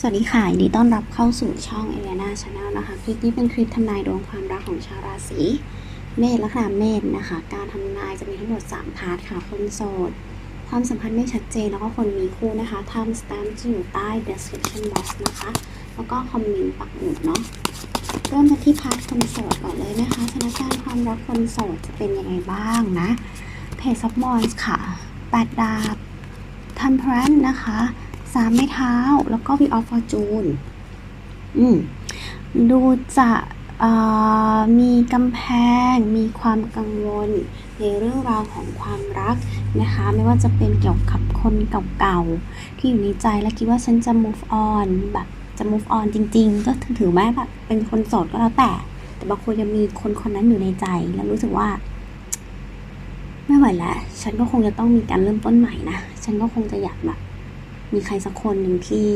สวัสดีค่ะยินดีต้อนรับเข้าสู่ช่อง a อ i a n a Channel นะคะ คลิปนี้เป็นคลิปทำนายดวงความรักของชาวราศีเมษและค่ะเมษนะคะ การทำนายจะมีทั้งหมด 3 พาร์ทค่ะ คนโสด ความสัมพันธ์ไม่ชัดเจนแล้วก็คนมีคู่นะคะทำสแตมป์จะอยู่ใต้ description box นะคะ แล้วก็คอมเมนต์ปักหมุดเนาะ เริ่มกันที่พาร์ทคนโสดก่อนเลยนะคะสถานการณ์ความรักคนโสดจะเป็นยังไงบ้างนะเพจซับมอนส์ค่ะแปดดาบทัมเพรนนะคะ สามไม้เท้า แล้วก็ V of Fortune อืมดูจะมีกำแพง มีความกังวลในเรื่องราวของความรักนะคะ ไม่ว่าจะเป็นเกี่ยวกับคนเก่าๆ ที่อยู่ในใจและคิดว่าฉันจะ move on แบบจะ move on จริง ๆ ก็ถือแม้แบบเป็นคนโสดก็แล้วแต่ แต่บางคนยังมีคนคนนั้นอยู่ในใจ แล้วรู้สึกว่า ไม่ไหวแล้ว ฉันก็คงจะต้องมีการเริ่มต้นใหม่นะ ฉันก็คงจะอยากแบบ มีใครสักคนหนึ่งที่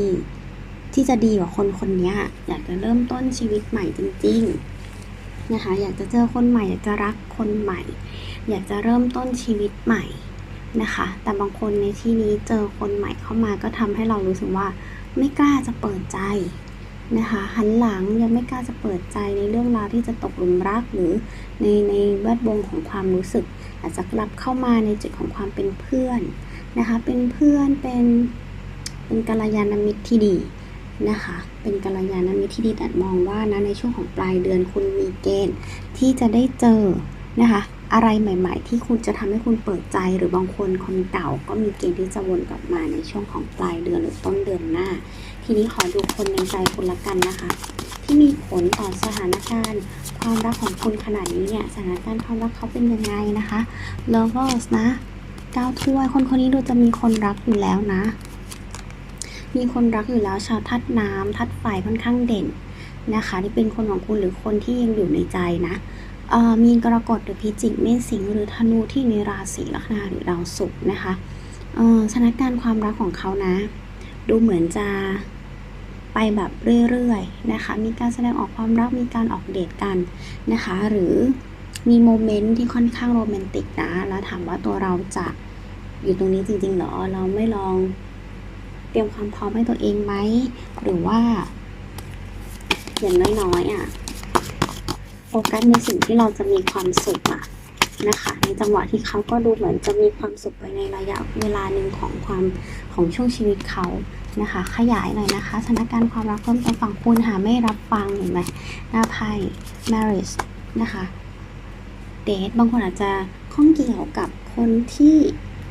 ที่จะดีกว่าคนคนนี้อยากจะเริ่มต้นชีวิตใหม่จริง ๆนะคะ อยากจะเจอคนใหม่ อยากจะรักคนใหม่ อยากจะเริ่มต้นชีวิตใหม่นะคะ แต่บางคนในที่นี้เจอคนใหม่เข้ามาก็ทำให้เรารู้สึกว่าไม่กล้าจะเปิดใจนะคะหันหลังยังไม่กล้าจะเปิดใจในเรื่องราวที่จะตกหลุมรักหรือในในแวดวงของความรู้สึก อาจจะกลับเข้ามาในจุดของความเป็นเพื่อนนะคะ เป็นเพื่อนเป็น เป็นกัลยาณมิตรที่ดีนะคะ เป็นกัลยาณมิตรที่ดีแต่มองว่านะในช่วงของปลายเดือนคุณมีเกณฑ์ที่จะได้เจอนะคะ อะไรใหม่ ๆ ที่คุณจะทำให้คุณเปิดใจหรือบางคนคนเก่าก็มีเกณฑ์ที่จะวนกลับมาในช่วงของปลายเดือนหรือต้นเดือนหน้า ทีนี้ขอดูคนในใจคุณละกันนะคะ ที่มีผลต่อสถานการณ์ความรักของคุณขนาดนี้เนี่ยสถานการณ์ความรักเขาเป็นยังไงนะคะ lovers นะเก้าถ้วยคนคนนี้ดูจะมีคนรักอยู่แล้วนะ มีคนรักอยู่แล้วชาวทัดน้ำทัดไฟค่อนข้างเด่นนะคะที่เป็นคนของคุณหรือคนที่ยังอยู่ในใจนะมีกรกฎหรือพิจิกเมษสิงห์หรือธนูที่ในราศีลัคนาหรือดาวศุกร์นะคะสถานการณ์ความรักของเขานะ ดูเหมือนจะไปแบบเรื่อยๆนะคะ มีการแสดงออกความรักมีการออกเดทกันนะคะ หรือมีโมเมนต์ที่ค่อนข้างโรแมนติกนะ แล้วถามว่าตัวเราจะอยู่ตรงนี้จริงๆหรอ เราไม่ลอง เตรียมความพร้อมให้ตัวเองไหม หรือว่า อย่างน้อยๆอะโฟกัสในสิ่งที่เราจะมีความสุขอะนะคะในจังหวะที่เขาก็ดูเหมือนจะมีความสุขไปในระยะเวลาหนึ่งของความของช่วงชีวิตเขานะคะ ขยายหน่อยนะคะสถานการณ์ความรักเพิ่มเติมฝั่งคุณหาไม่รับฟังเห็นไหมหน้าไพ่ marriage นะคะเดทบางคนอาจจะข้องเกี่ยวกับคนที่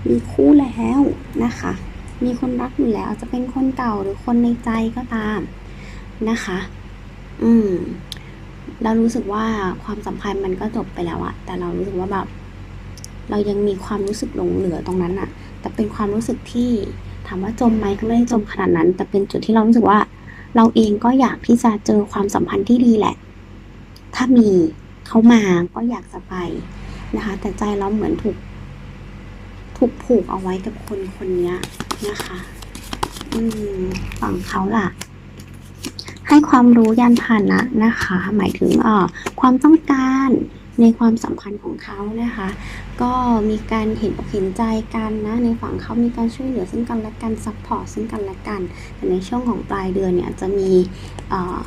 มีคู่แล้วนะคะ มีคนรักอยู่แล้วอาจจะเป็นคนเก่าหรือคนในใจก็ตามนะคะ อืม เรารู้สึกว่าความสัมพันธ์มันก็จบไปแล้วอะแต่เรารู้สึกว่าแบบ เรายังมีความรู้สึกหลงเหลือตรงนั้นอะแต่เป็นความรู้สึกที่ถามว่าจมไหมก็ไม่ได้จมขนาดนั้น แต่เป็นจุดที่เรารู้สึกว่า เราเองก็อยากที่จะเจอความสัมพันธ์ที่ดีแหละ ถ้ามีเขามาก็อยากจะไปนะคะ แต่ใจเราเหมือนถูกถูกผูกเอาไว้กับคนคนนี้ นะคะ อืมฝั่งเขาล่ะ ให้ความรู้ยันผ่านะนะคะ หมายถึงเอ่อความต้องการในความสัมพันธ์ของเขานะคะ ก็มีการเห็นอกเห็นใจกันนะในฝั่งเขามีการช่วยเหลือซึ่งกันและกันซัพพอร์ตซึ่งกันและกันแต่ในช่วงของปลายเดือนเนี่ยจะมีเอ่อ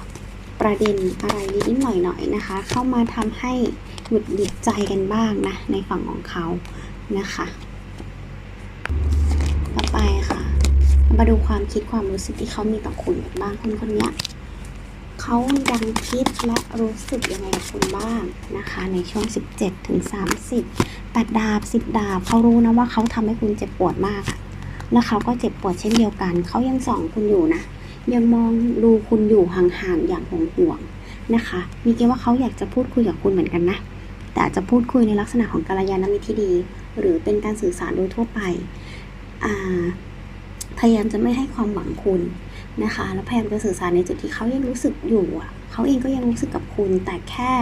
ประเด็นอะไรนิดหน่อยๆนะคะ เข้ามาทำให้หงุดหงิดใจกันบ้างนะในฝั่งของเขานะคะ ต่อไป มาดูความคิดความรู้สึกที่เขามีต่อคุณบ้างคนคนเนี้ยเขายังคิดและรู้สึกยังไงกับคุณบ้างนะคะ ในช่วง 17 ถึง 30ตัดดาบ 10 ดาบเขารู้นะว่าเขาทำให้คุณเจ็บปวดมากแล้วเขาก็เจ็บปวดเช่นเดียวกัน เขายังส่องคุณอยู่นะ ยังมองดูคุณอยู่ห่างๆอย่างห่วงๆนะคะ มีเกณฑ์ว่าเขาอยากจะพูดคุยกับคุณเหมือนกันนะ แต่อาจจะพูดคุยในลักษณะของกัลยาณมิตรที่ดี หรือเป็นการสื่อสารโดยทั่วไปอ่า พยายามจะไม่ให้ความหวังคุณนะคะ แล้วพยายามจะสื่อสารในจุดที่เขายังรู้สึกอยู่อะเขาเองก็ยังรู้สึกกับคุณแต่แค่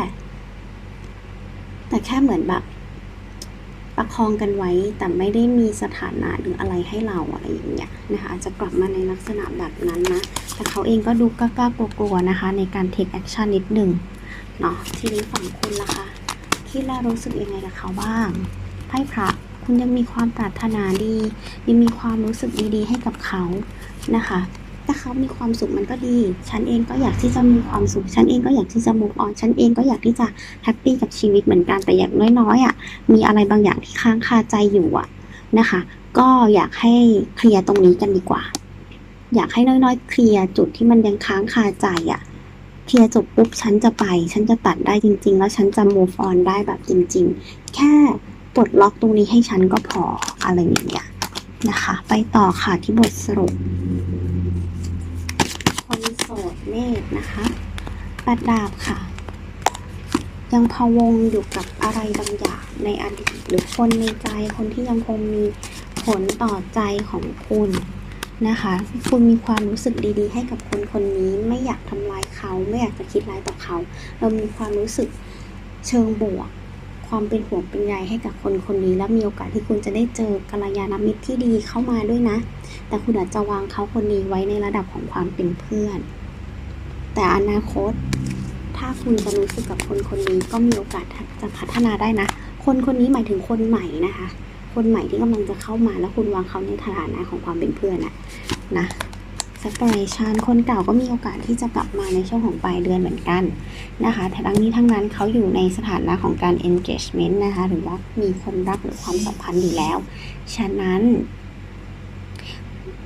แต่แค่เหมือนแบบประคองกันไว้แต่ไม่ได้มีสถานะหรืออะไรให้เราอะไรอย่างเงี้ยนะคะอาจจะกลับมาในลักษณะแบบนั้นนะ แต่เขาเองก็ดูกล้าๆกลัวๆนะคะ ในการ take action นิดหนึ่งเนาะทีนี้ฝั่งคุณล่ะคะคิดและรู้สึกยังไงกับเขาบ้างไพ่พระ คุณยังมีความปรารถนาดี ยังมีความรู้สึกดีๆ ให้กับเขานะคะ ถ้าเขามีความสุขมันก็ดี ฉันเองก็อยากที่จะมีความสุข ฉันเองก็อยากที่จะ move on ฉันเองก็อยากที่จะแฮปปี้กับชีวิตเหมือนกัน แต่อย่างน้อยๆอะ มีอะไรบางอย่างที่ค้างคาใจอยู่อะนะคะ ก็อยากให้เคลียร์ตรงนี้กันดีกว่า อยากให้น้อยๆ เคลียร์จุดที่มันยังค้างคาใจอะเคลียร์จบปุ๊บฉันจะไป ฉันจะตัดได้จริง ๆ แล้วฉันจะ move on ได้แบบจริง ๆ แค่ ปลดล็อกตรงนี้ให้ฉันก็พออะไรอย่างเงี้ยนะคะ ไปต่อค่ะที่บทสรุป คนโสดเมษนะคะปัดดาบค่ะ ยังพะวงอยู่กับอะไรบางอย่างในอดีตหรือคนในใจคนที่ยังคงมีผลต่อใจของคุณนะคะ คุณมีความรู้สึกดีๆ ให้กับคนคนนี้ไม่อยากทำลายเขา ไม่อยากจะคิดร้ายต่อเขา เรามีความรู้สึกเชิงบวก ความเป็นห่วงเป็นใยให้กับคนคนนี้และมีโอกาสที่คุณจะได้เจอกัลยาณมิตรที่ดีเข้ามาด้วยนะ แต่คุณอาจจะวางเขาคนนี้ไว้ในระดับของความเป็นเพื่อน แต่อนาคต ถ้าคุณจะรู้สึกกับคนคนนี้ก็มีโอกาสจะพัฒนาได้นะ คนคนนี้หมายถึงคนใหม่นะคะ คนใหม่ที่กำลังจะเข้ามาแล้วคุณวางเขาในฐานะของความเป็นเพื่อนนะนะ separation คนเก่าก็มีโอกาสที่จะกลับมาในช่วงของปลายเดือนเหมือนกันนะคะแต่ทั้งนี้ทั้งนั้นเขาอยู่ในสถานะของการ engagement นะคะหรือว่ามีคนรักหรือความสัมพันธ์อยู่แล้ว ฉะนั้น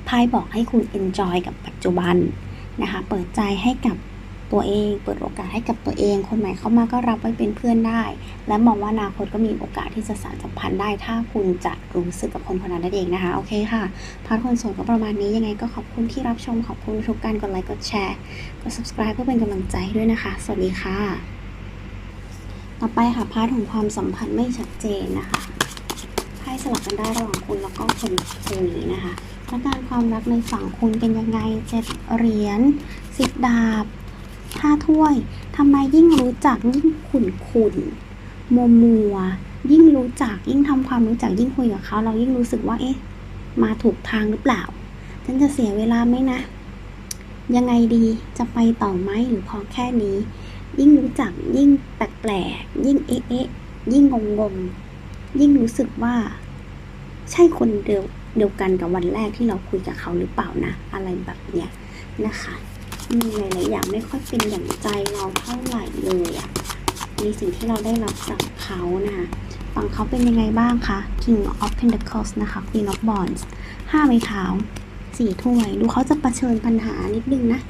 ไพ่บอกให้คุณ enjoy กับปัจจุบันนะคะ เปิดใจให้กับ ตัวเอง เปิดโอกาสให้กับตัวเอง คนใหม่เข้ามาก็รับไว้เป็นเพื่อนได้ และมองว่าอนาคตก็มีโอกาสที่จะสานสัมพันธ์ได้ ถ้าคุณจะรู้สึกกับคนคนนั้นนั่นเองนะคะ โอเคค่ะ พาร์ทคนโสดก็ประมาณนี้ยังไงก็ขอบคุณที่รับชม ขอบคุณทุกการกดไลค์ กดแชร์ กด subscribe เพื่อเป็นกำลังใจด้วยนะคะ สวัสดีค่ะ ต่อไปค่ะ พาร์ทของความสัมพันธ์ไม่ชัดเจนนะคะไพ่สลับกันได้ระหว่างคุณแล้วก็คนคุยนะคะและการความรักในฝั่งคุณเป็นยังไงเจ็ดเหรียญสิบดาบ ห้าถ้วยทำไมยิ่งรู้จักยิ่งขุนขุนมัวมัวยิ่งรู้จักยิ่งทำความรู้จักยิ่งคุยกับเขา เรายิ่งรู้สึกว่าเอ๊ะ มาถูกทางหรือเปล่า ฉันจะเสียเวลาไหมนะ ยังไงดีจะไปต่อไหมหรือพอแค่นี้ ยิ่งรู้จักยิ่งแปลกๆยิ่งเอ๊ะเอ๊ะยิ่งงงงยิ่งรู้สึกว่า ใช่คนเดียวเดียวกันกับวันแรกที่เราคุยกับเขาหรือเปล่านะ อะไรแบบเนี้ยนะคะ หลายๆอย่างไม่ค่อยเป็นอย่างใจเราเท่าไหร่เลยอะในสิ่งที่เราได้รับจากเขานะคะฝั่งเขาเป็นยังไงบ้างคะ King of Pentacles นะคะ Queen of Wands ห้าไม้เท้าสี่ถ้วย ดูเขาจะะเชิญปัญหานิดนึงนะ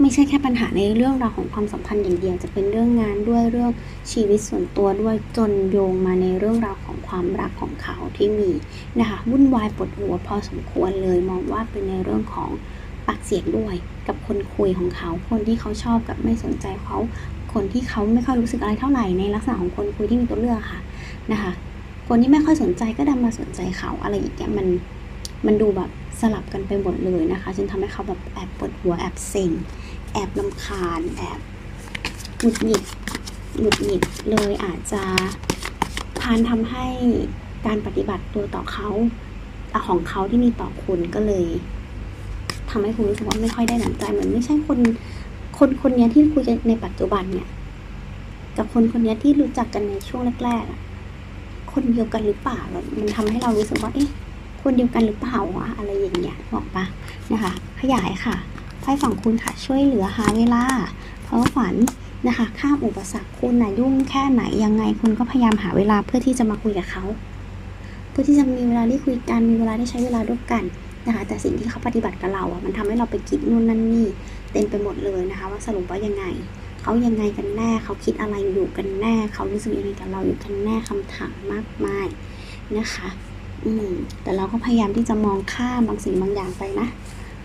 ไม่ใช่แค่ปัญหาในเรื่องราวของความสัมพันธ์อย่างเดียว จะเป็นเรื่องงานด้วยเรื่องชีวิตส่วนตัวด้วยจนโยงมาในเรื่องราวของความรักของเขาที่มีนะคะวุ่นวายปวดหัวพอสมควรเลยมองว่าเป็นในเรื่องของ ปากเสียงด้วย กับคนคุยของเขา คนที่เขาชอบกับไม่สนใจเขา คนที่เขาไม่ค่อยรู้สึกอะไรเท่าไหร่ในลักษณะของคนคุยที่มีตัวเลือกค่ะนะคะ คนที่ไม่ค่อยสนใจก็ดันมาสนใจเขาอะไรอย่างเงี้ยมันมันดูแบบสลับกันไปหมดเลยนะคะจนทำให้เขาแบบแอบปวดหัวแอบเซ็งแอบลำคาญแอบหงุดหงิดหงุดหงิดเลยอาจจะพานทำให้การปฏิบัติตัวต่อเขาของเขาที่มีต่อคุณก็เลย ทำให้คุณรู้สึกว่าไม่ค่อยได้หนังใจเหมือนไม่ใช่คน คนคนเนี้ยที่คุยกันในปัจจุบันเนี่ย กับคนคนเนี้ยที่รู้จักกันในช่วงแรกๆคนเดียวกันหรือเปล่ามันทำให้เรารู้สึกว่า เอ๊ะ คนเดียวกันหรือเปล่าวะอะไรอย่างเงี้ยบอกปะนะคะ ขยายค่ะไพ่ฝั่งคุณค่ะ ช่วยเหลือหาเวลาเพราะฝันนะคะ ข้ามอุปสรรคคุณนะยุ่งแค่ไหนยังไงคุณก็พยายามหาเวลาเพื่อที่จะมาคุยกับเขา เพื่อที่จะมีเวลาได้คุยกันมีเวลาได้ใช้เวลาร่วมกัน นะคะ แต่สิ่งที่เขาปฏิบัติกับเราอะมันทำให้เราไปคิดนู่นนั่นนี่เต็มไปหมดเลยนะคะ ว่าสรุปว่ายังไงเขายังไงกันแน่เขาคิดอะไรอยู่กันแน่เขารู้สึกยังไงกับเราอยู่กันแน่คำถามมากมายนะคะ อืมแต่เราก็พยายามที่จะมองข้ามบางสิ่งบางอย่างไปนะ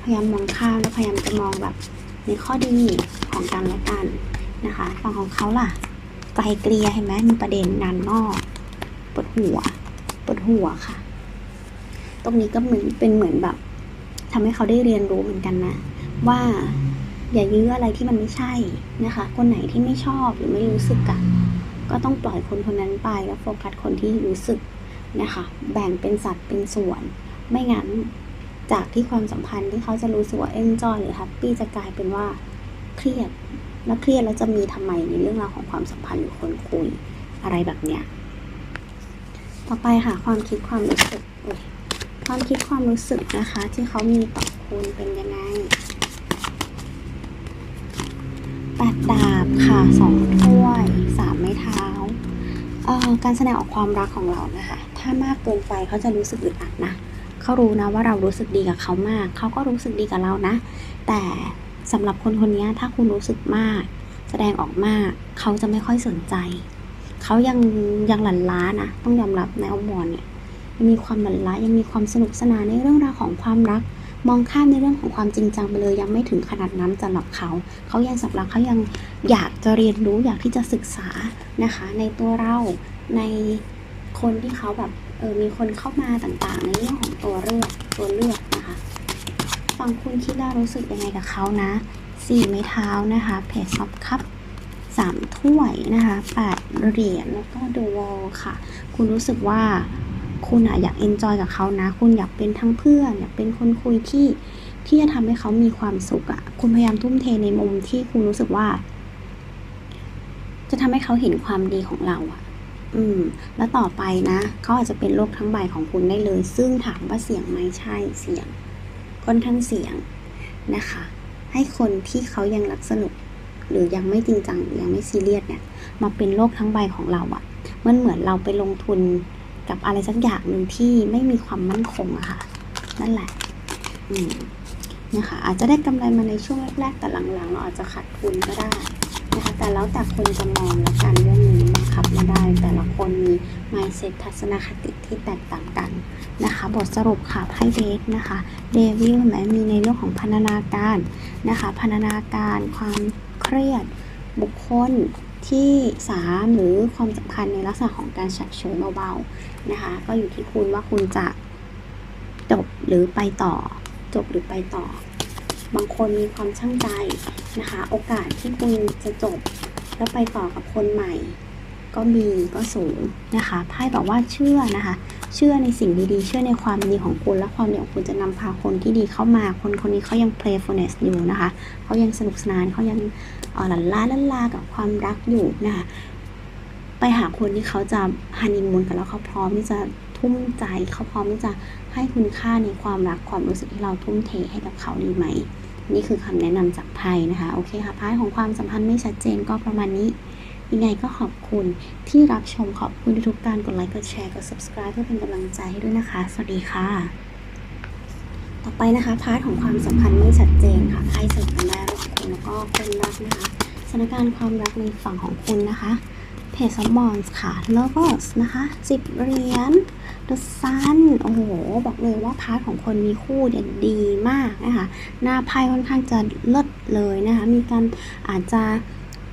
พยายามมองข้ามแล้วพยายามจะมองแบบในข้อดีของกันและกันนะคะฝั่งของเขาล่ะไกลเกลียเห็นไหมมีประเด็นงานนอกปวดหัวปวดหัวค่ะ ตรงนี้ก็เหมือนเป็นเหมือนแบบทำให้เขาได้เรียนรู้เหมือนกันนะ ว่าอย่ายื้ออะไรที่มันไม่ใช่นะคะ คนไหนที่ไม่ชอบหรือไม่รู้สึกอะก็ต้องปล่อยคนคนนั้นไปแล้วโฟกัสคนที่รู้สึกนะคะ แบ่งเป็นสัดเป็นส่วน ไม่งั้นจากที่ความสัมพันธ์ที่เขาจะรู้สึกว่าเอนจอยหรือแฮปปี้จะกลายเป็นว่าเครียดแล้วเครียดแล้วจะมีทำไมในเรื่องราวของความสัมพันธ์หรือคนคุยอะไรแบบเนี้ย ต่อไปค่ะความคิดความรู้สึกอุ๊ย ความคิดความรู้สึกนะคะ ที่เขามีต่อคุณเป็นยังไงแปดดาบค่ะสองถ้วยสามไม้เท้าเอ่อการแสดงออกความรักของเรานะคะ ถ้ามากเกินไปเขาจะรู้สึกอึดอัดนะเขารู้นะว่าเรารู้สึกดีกับเขามาก เขาก็รู้สึกดีกับเรานะ แต่สำหรับคนคนนี้ถ้าคุณรู้สึกมาก แสดงออกมาก เขาจะไม่ค่อยสนใจ เขายังยังหลั่นล้านะ ต้องยอมรับในอมรเนี่ย มีความหลั่นล้ายังมีความสนุกสนานในเรื่องราวของความรัก มองข้ามในเรื่องของความจริงจังไปเลยยังไม่ถึงขนาดนั้นสำหรับเขา เขายังสำหรับเขายังอยากจะเรียนรู้อยากที่จะศึกษานะคะ ในตัวเราในคนที่เขาแบบเออมีคนเข้ามาต่างๆ ในเรื่องของตัวเลือกตัวเลือกนะคะฟังคุณคิดแล้วรู้สึกยังไงกับเขานะสี่ไม้เท้านะคะเพจซับคัพสามถ้วยนะคะแปดเหรียญแล้วก็ดูวอลค่ะ คุณรู้สึกว่า คุณอะอยากเอนจอยกับเขานะ คุณอยากเป็นทั้งเพื่อน อยากเป็นคนคุยที่ที่จะทำให้เขามีความสุขอะคุณพยายามทุ่มเทในมุมที่คุณรู้สึกว่า จะทำให้เขาเห็นความดีของเราอะอืม แล้วต่อไปนะเขาอาจจะเป็นโลกทั้งใบของคุณได้เลย ซึ่งถามว่าเสี่ยงไหมใช่เสี่ยงค่อนข้างเสี่ยงนะคะ ให้คนที่เขายังรักสนุก หรือยังไม่จริงจังยังไม่ซีเรียสเนี่ย มาเป็นโลกทั้งใบของเราอะมันเหมือนเราไปลงทุน กับอะไรสักอย่างหนึ่งที่ไม่มีความมั่นคงอะค่ะ นั่นแหละ อืมนะคะอาจจะได้กำไรมาในช่วงแรกๆแต่หลังๆ เราอาจจะขาดทุนก็ได้นะคะแต่แล้วแต่คนจะมองแล้วกันเรื่องนี้บังคับไม่ได้ แต่ละคนมี mindset ทัศนคติที่แตกต่างกันนะคะ บทสรุปค่ะไพ่เดทนะคะเดวิลแม้มีในเรื่องของพันนาการนะคะพันนาการความเครียดบุคคล ที่สาหรือความสัมพันธ์ในลักษณะของการฉะเฉยเบาๆนะคะ ก็อยู่ที่คุณว่าคุณจะจบหรือไปต่อ จบหรือไปต่อ บางคนมีความช่างใจนะคะ โอกาสที่คุณจะจบแล้วไปต่อกับคนใหม่ ก็มีก็สูงนะคะไพ่บอกว่าเชื่อนะคะ เชื่อในสิ่งดีๆ เชื่อในความดีของคุณ และความดีของคุณจะนำพาคนที่ดีเข้ามา คนคนนี้เขายัง playfulness อยู่นะคะเขายังสนุกสนานเขายังหลั่นล้าลั่นลากับความรักอยู่นะคะไปหาคนที่เขาจะฮันนีมูนกันแล้วเขาพร้อมที่จะทุ่มใจเขาพร้อมที่จะให้คุณค่าในความรักความรู้สึกที่เราทุ่มเทให้กับเขาดีไหม นี่คือคำแนะนำจากไพ่นะคะ โอเคค่ะไพ่ของความสัมพันธ์ไม่ชัดเจนก็ประมาณนี้ ยังไงก็ขอบคุณที่รับชมขอบคุณทุกการกดไลค์กดแชร์กด subscribe เพื่อเป็นกำลังใจให้ด้วยนะคะ สวัสดีค่ะ ต่อไปนะคะพาร์ทของความสัมพันธ์ไม่ชัดเจนค่ะไพ่เสริมกันได้ระหว่างคุณแล้วก็คนรักนะคะสถานการณ์ความรักในฝั่งของคุณนะคะเพจซับบอนส์ค่ะ lovers นะคะสิบเหรียญ The Sun โอ้โห บอกเลยว่าพาร์ทของคนมีคู่เด่นดีมากนะคะ หน้าไพ่ค่อนข้างจะเลิศเลยนะคะ มีการอาจจะ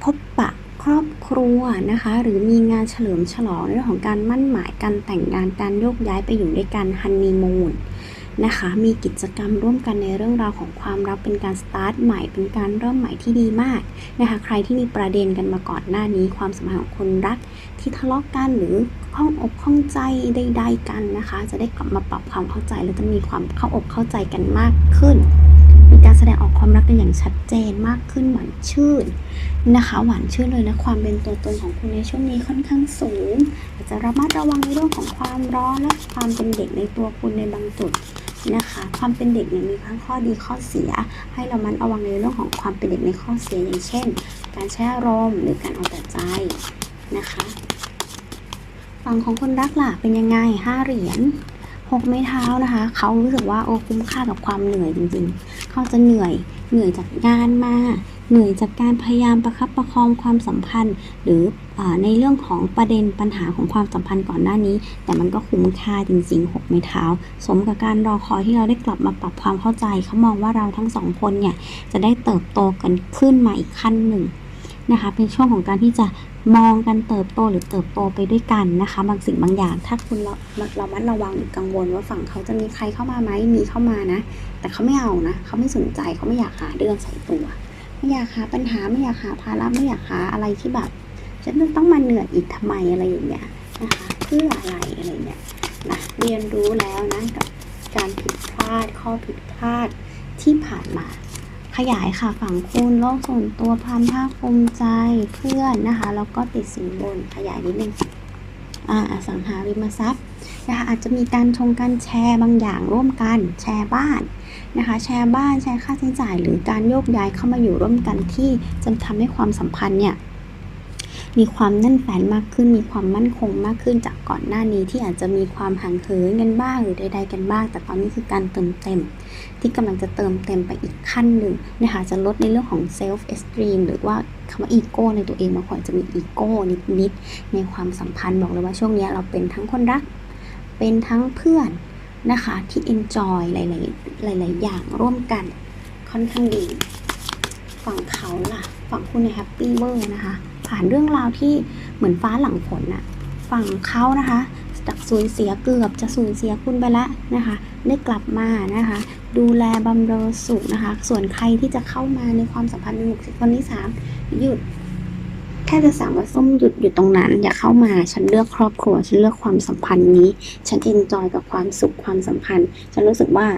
พบปะ ครอบครัวนะคะ หรือมีงานเฉลิมฉลองเรื่องของการมั่นหมายการแต่งงานการโยกย้ายไปอยู่ด้วยกันฮันนีมูนนะคะมีกิจกรรมร่วมกันในเรื่องราวของความรักเป็นการสตาร์ทใหม่เป็นการเริ่มใหม่ที่ดีมากนะคะใครที่มีประเด็นกันมาก่อนหน้านี้ ความสัมพันธ์ของคนรักที่ทะเลาะกันหรือข้องอกข้องใจใดๆกันนะคะ จะได้กลับมาปรับความเข้าใจและจะมีความเข้าอกเข้าใจกันมากขึ้น การแสดงออกความรักกันอย่างชัดเจนมากขึ้นหวานชื่นนะคะ หวานชื่นเลยนะความเป็นตัวตนของคุณในช่วงนี้ค่อนข้างสูงอาจจะระมัดระวังในเรื่องของความร้อนและความเป็นเด็กในตัวคุณในบางจุดนะคะความเป็นเด็กเนี่ยมีทั้งข้อดีข้อเสีย ให้เรามันระวังในเรื่องของความเป็นเด็กในข้อเสียอย่างเช่น การใช้อารมณ์หรือการเอาแต่ใจนะคะฝั่งของคนรักล่ะเป็นยังไงห้าเหรียญหกไม้เท้านะคะ เขารู้สึกว่าโอ้คุ้มค่ากับความเหนื่อยจริงๆ เขาจะเหนื่อยเหนื่อยจากงานมาเหนื่อยจากการพยายามประคับประคองความสัมพันธ์ หรืออในเรื่องของประเด็นปัญหาของความสัมพันธ์ก่อนหน้านี้ แต่มันก็คุ้มค่าจริงๆหกไม้เท้า สมกับการรอคอยที่เราได้กลับมาปรับความเข้าใจ เขามองว่าเราทั้งสองคนเนี่ยจะได้เติบโตกันขึ้นมาอีกขั้นหนึ่งนะคะเป็นช่วงของการที่จะ มองกันเติบโตหรือเติบโตไปด้วยกันนะคะ บางสิ่งบางอย่าง ถ้าคุณเราเรามัดระวังหรือกังวลว่าฝั่งเขาจะมีใครเข้ามาไหมมีเข้ามานะ แต่เขาไม่เอานะเขาไม่สนใจเขาไม่อยากหาเรื่องใส่ตัว ไม่อยากหาปัญหาไม่อยากหาภาระไม่อยากหาอะไรที่แบบฉันต้องมาเหนื่อยอีกทำไมอะไรอย่างเงี้ยนะคะเพื่ออะไรอะไรเงี้ยนะเรียนรู้แล้วนะกับการผิดพลาดข้อผิดพลาดที่ผ่านมา ขยายค่ะฝั่งคุณโลกส่วนตัวความภาคภูมิใจเพื่อนนะคะแล้วก็ติดสินบนขยายนิดนึงอ่าสังหาริมทรัพย์นะคะอาจจะมีการชงการแชร์บางอย่างร่วมกัน แชร์บ้านนะคะ แชร์บ้านแชร์ค่าใช้จ่าย หรือการโยกย้ายเข้ามาอยู่ร่วมกันที่จะทำให้ความสัมพันธ์เนี่ย มีความแน่นแฟนมากขึ้น มีความมั่นคงมากขึ้นจากก่อนหน้านี้ที่อาจจะมีความห่างเหินกันบ้างหรือใด ๆ กันบ้าง แต่ตอนนี้คือการเติมเต็ม ที่กำลังจะเติมเต็มไปอีกขั้นหนึ่งนะคะจะลดในเรื่องของ self esteem หรือว่าคำว่าอีโก้ในตัวเองบางคนอาจะมีอีโก้นิดๆในความสัมพันธ์บอกเลยว่าช่วงนี้เราเป็นทั้งคนรัก เป็นทั้งเพื่อนนะคะที่ enjoy หลายๆหลาย ๆ อย่างร่วมกันค่อนข้างดี ฝั่งเขาล่ะ ฝั่งคุณในแฮปปี้เวอร์นะคะ ผ่านเรื่องราวที่เหมือนฟ้าหลังฝนน่ะฝั่งเขานะคะจากสูญเสียเกือบจะสูญเสียคุณไปแล้วนะคะ ได้กลับมานะคะ ดูแลบำเรอสุขนะคะ ส่วนใครที่จะเข้ามาในความสัมพันธ์ในหกสิบวันที่สามหยุดแค่จะสั่งว่าส้มหยุดอยู่ตรงนั้น อย่าเข้ามาฉันเลือกครอบครัว ฉันเลือกความสัมพันธ์นี้ ฉันเอนจอยกับความสุขความสัมพันธ์ ฉันรู้สึกว่า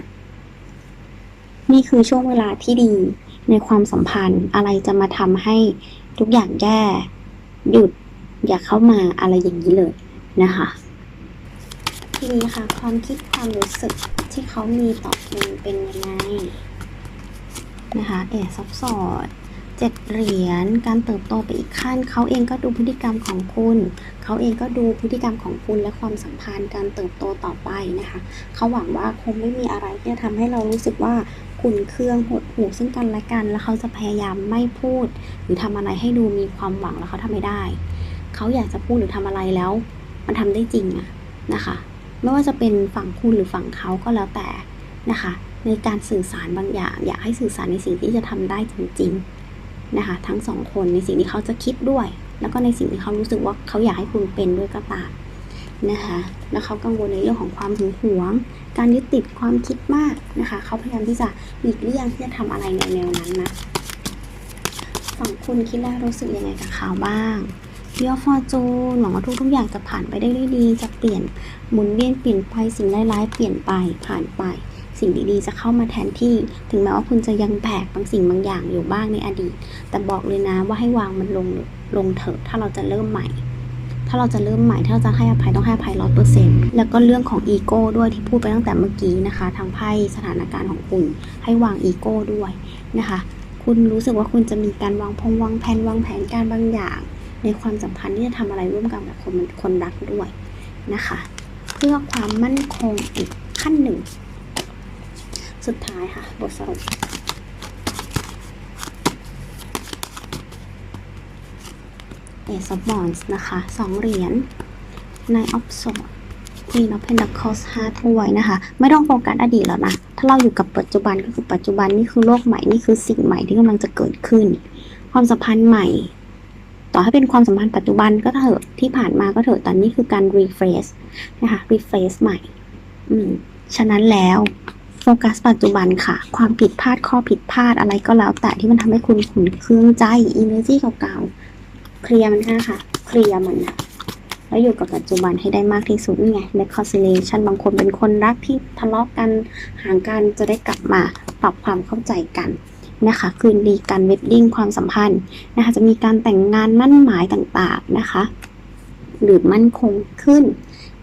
นี่คือช่วงเวลาที่ดีในความสัมพันธ์อะไรจะมาทำให้ ทุกอย่างแย่หยุดอย่าเข้ามาอะไรอย่างนี้เลยนะคะ ทีนี้ค่ะ ความคิดความรู้สึกที่เขามีต่อคุณเป็นยังไงนะคะเอบซับซ้อน 7 เหรียญการเติบโตไปอีกขั้น เขาเองก็ดูพฤติกรรมของคุณ เขาเองก็ดูพฤติกรรมของคุณและความสัมพันธ์การเติบโตต่อไปนะคะ เขาหวังว่าคงไม่มีอะไรที่จะทำให้เรารู้สึกว่าขุ่นเครื่องหดหูซึ่งกันและกัน แล้วเขาจะพยายามไม่พูด หรือทำอะไรให้ดูมีความหวังแล้วเขาทำไม่ได้ เขาอยากจะพูดหรือทำอะไรแล้ว มันทำได้จริงอะนะคะ ไม่ว่าจะเป็นฝั่งคุณหรือฝั่งเขาก็แล้วแต่นะคะ ในการสื่อสารบางอย่าง อยากให้สื่อสารในสิ่งที่จะทำได้จริง ๆ นะคะ ทั้งสองคนในสิ่งที่เขาจะคิดด้วย แล้วก็ในสิ่งที่เขารู้สึกว่าเขาอยากให้คุณเป็นด้วยก็ตามนะคะแล้วเขากังวลในเรื่องของความหึงหวง การยึดติดความคิดมากนะคะเขาพยายามที่จะหลีกเลี่ยงที่จะทำอะไรในแนวนั้นนะฝั่งคุณคิดแล้วรู้สึกยังไงกับเขาบ้างเรียฟอร์จูนหวังว่าทุกๆอย่างจะผ่านไปได้ด้วยดี จะเปลี่ยนหมุนเวียนเปลี่ยนไปสิ่งร้ายๆเปลี่ยนไปผ่านไป สิ่งดีๆ จะเข้ามาแทนที่ ถึงแม้ว่าคุณจะยังแบกบางสิ่งบางอย่างอยู่บ้างในอดีต แต่บอกเลยนะว่าให้วางมันลงลงเถอะถ้าเราจะเริ่มใหม่ ถ้าเราจะเริ่มใหม่ ถ้าเราจะให้อภัยต้องให้อภัยร้อยเปอร์เซ็นต์แล้วก็เรื่องของอีโก้ด้วยที่พูดไปตั้งแต่เมื่อกี้นะคะ ทางไพ่สถานการณ์ของคุณ ให้วางอีโก้ด้วยนะคะ คุณรู้สึกว่าคุณจะมีการวางพงวางแผนวางแผนการบางอย่าง ในความสัมพันธ์ที่จะทำอะไรร่วมกันกับคนคนรักด้วยนะคะ เพื่อความมั่นคงอีกขั้นหนึ่ง สุดท้ายค่ะบทสรุปเอซอฟบอนส์นะคะสองเหรียญในออฟโซดควีนออเพนดัคอสห้าถ้วยนะคะ ไม่ต้องโฟกัสอดีตแล้วนะ ถ้าเราอยู่กับปัจจุบันก็คือปัจจุบันนี่คือโลกใหม่นี่คือสิ่งใหม่ที่กำลังจะเกิดขึ้น ความสัมพันธ์ใหม่ ต่อให้เป็นความสัมพันธ์ปัจจุบันก็เถอะที่ผ่านมาก็เถอะแต่นี่คือการ refresh นะคะ refresh ใหม่ อืมฉะนั้นแล้ว โฟกัสปัจจุบันค่ะ ความผิดพลาดข้อผิดพลาดอะไรก็แล้ว แต่ที่มันทำให้คุณขุนเคืองใจ energy เก่าๆ เคลียร์มันค่ะค่ะ เคลียร์มันค่ะแล้วอยู่กับปัจจุบันให้ได้มากที่สุดนี่ไง reconciliation บางคนเป็นคนรักที่ทะเลาะกันห่างกันจะได้กลับมาปรับความเข้าใจกันนะคะคืนดีกันเวดดิ้งความสัมพันธ์นะคะจะมีการแต่งงานมั่นหมายต่างๆนะคะ หรือมั่นคงขึ้น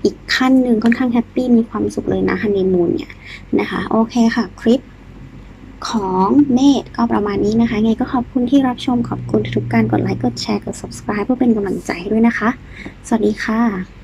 อีกขั้นหนึ่งค่อนข้างแฮปปี้มีความสุขเลยนะฮันนีมูนเนี่ยนะคะโอเคค่ะคลิปของเมธก็ประมาณนี้นะคะ ไงก็ขอบคุณที่รับชมขอบคุณทุกการกดไลค์กดแชร์กด subscribe เพื่อเป็นกำลังใจด้วยนะคะ สวัสดีค่ะ